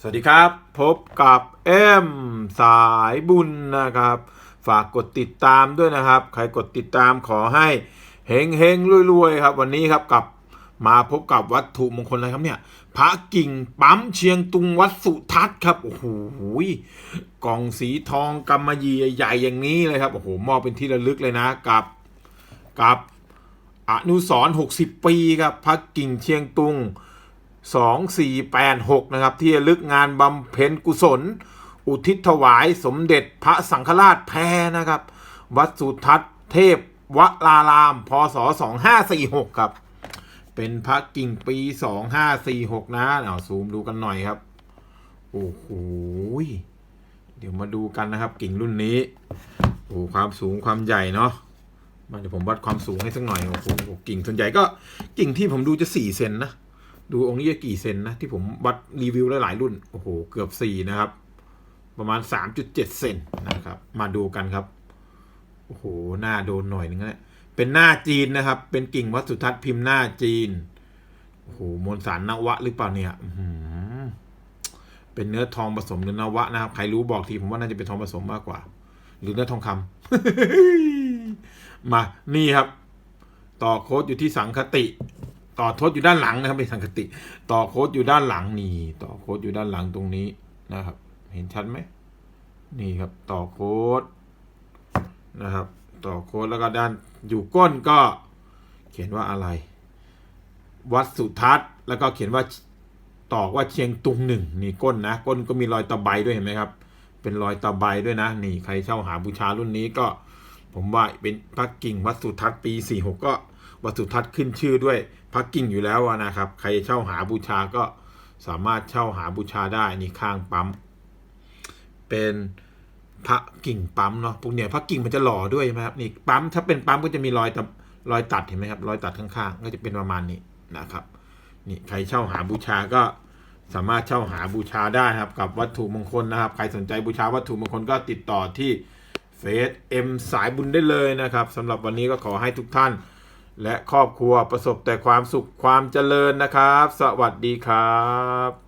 สวัสดีครับ พบกับเอ็มสายบุญนะครับ ฝากกดติดตามด้วยนะครับ ใครกดติดตามขอให้เฮงเฮงรวยๆครับ วันนี้ครับกับมาพบกับวัตถุมงคลอะไรครับเนี่ย พระกิ่งปั๊มเชียงตุงวัดสุทัศน์ครับโอ้โหกล่องสีทองกำมะหยี่ใหญ่ๆอย่างนี้เลยครับโอ้โหมอบเป็นที่ระลึกเลยนะกับกับอนุสรณ์60 ปีครับพระกิ่งเชียงตุง 2486 นะครับ ที่ระลึกงานบำเพ็ญกุศล อุทิศถวายสมเด็จพระสังฆราชแพรนะครับ วัดสุทัศน์เทพวราราม พศ 2546 ครับ เป็นพระกิ่งปี 2546 นะเอาซูมดูกันหน่อยครับ โอ้โหเดี๋ยวมาดูกันนะครับ กิ่งรุ่นนี้โอ้ความสูงความใหญ่เนาะมาเดี๋ยวผมวัดความสูงให้สักหน่อยโอ้โหกิ่งส่วนใหญ่ก็กิ่งที่ผมดูจะสี่เซนนะ ดูองค์นี้จะกี่เซนนะ ที่ผมวัดรีวิวหลายๆรุ่น โอ้โห เกือบสี่นะครับ ประมาณสามจุดเจ็ดเซนนะครับ มาดูกันครับ โอ้โห หน้าโดนหน่อยนึงนะเป็นหน้าจีนนะครับ เป็นกิ่งวัดสุทัศน์พิมพ์หน้าจีน โอ้โห มวลสารนวะหรือเปล่าเนี่ยอืเป็นเนื้อทองผสมเนื้อนวะนะครับ ใครรู้บอกทีผมว่าน่าจะเป็นทองผสมมากกว่า หรือเนื้อทองคำมา นี่ครับ ต่อโค้ดอยู่ที่สังคติ ต่อโคดอยู่ด้านหลังนะครับเป็นสังคติ ต่อโค้ดอยู่ด้านหลังนี่ ต่อโค้ดอยู่ด้านหลังตรงนี้นะครับ เห็นชัดไหมนี่ครับ ต่อโค้ดนะครับ ต่อโค้ดแล้วก็ด้านอยู่ก้นก็ เขียนว่าอะไร วัดสุทัศน์แล้วก็เขียนว่าตอกว่าเชียงตุงหนึ่งนี่ก้นนะ ก้นก็มีรอยตะไบด้วยเห็นไหมครับ เป็นรอยตะไบด้วยนะ นี่ใครเช่าหาบูชารุ่นนี้ก็ ผมว่าเป็นพระกิ่งวัดสุทัศน์ปี 46 ก็วัดสุทัศน์ขึ้นชื่อด้วยพระกิ่งอยู่แล้วนะครับ ใครเช่าหาบูชาก็สามารถเช่าหาบูชาได้นี่ข้างปั๊ม เป็นพระกิ่งปั๊มเนาะพวกเนี้ยพระกิ่งมันจะหล่อด้วยใช่ไหมครับนี่ปั๊มถ้าเป็นปั๊มก็จะมีรอยตะรอยตัดเห็นไหมครับรอยตัดข้างๆ ก็จะเป็นประมาณนี้นะครับนี่ใครเช่าหาบูชาก็สามารถเช่าหาบูชาได้ครับ กับวัตถุมงคลนะครับ ใครสนใจบูชาวัตถุมงคลก็ติดต่อที่ เฟซเอ็มสายบุญได้เลยนะครับสำหรับวันนี้ก็ขอให้ทุกท่าน และครอบครัวประสบแต่ความสุขความเจริญนะครับ สวัสดีครับ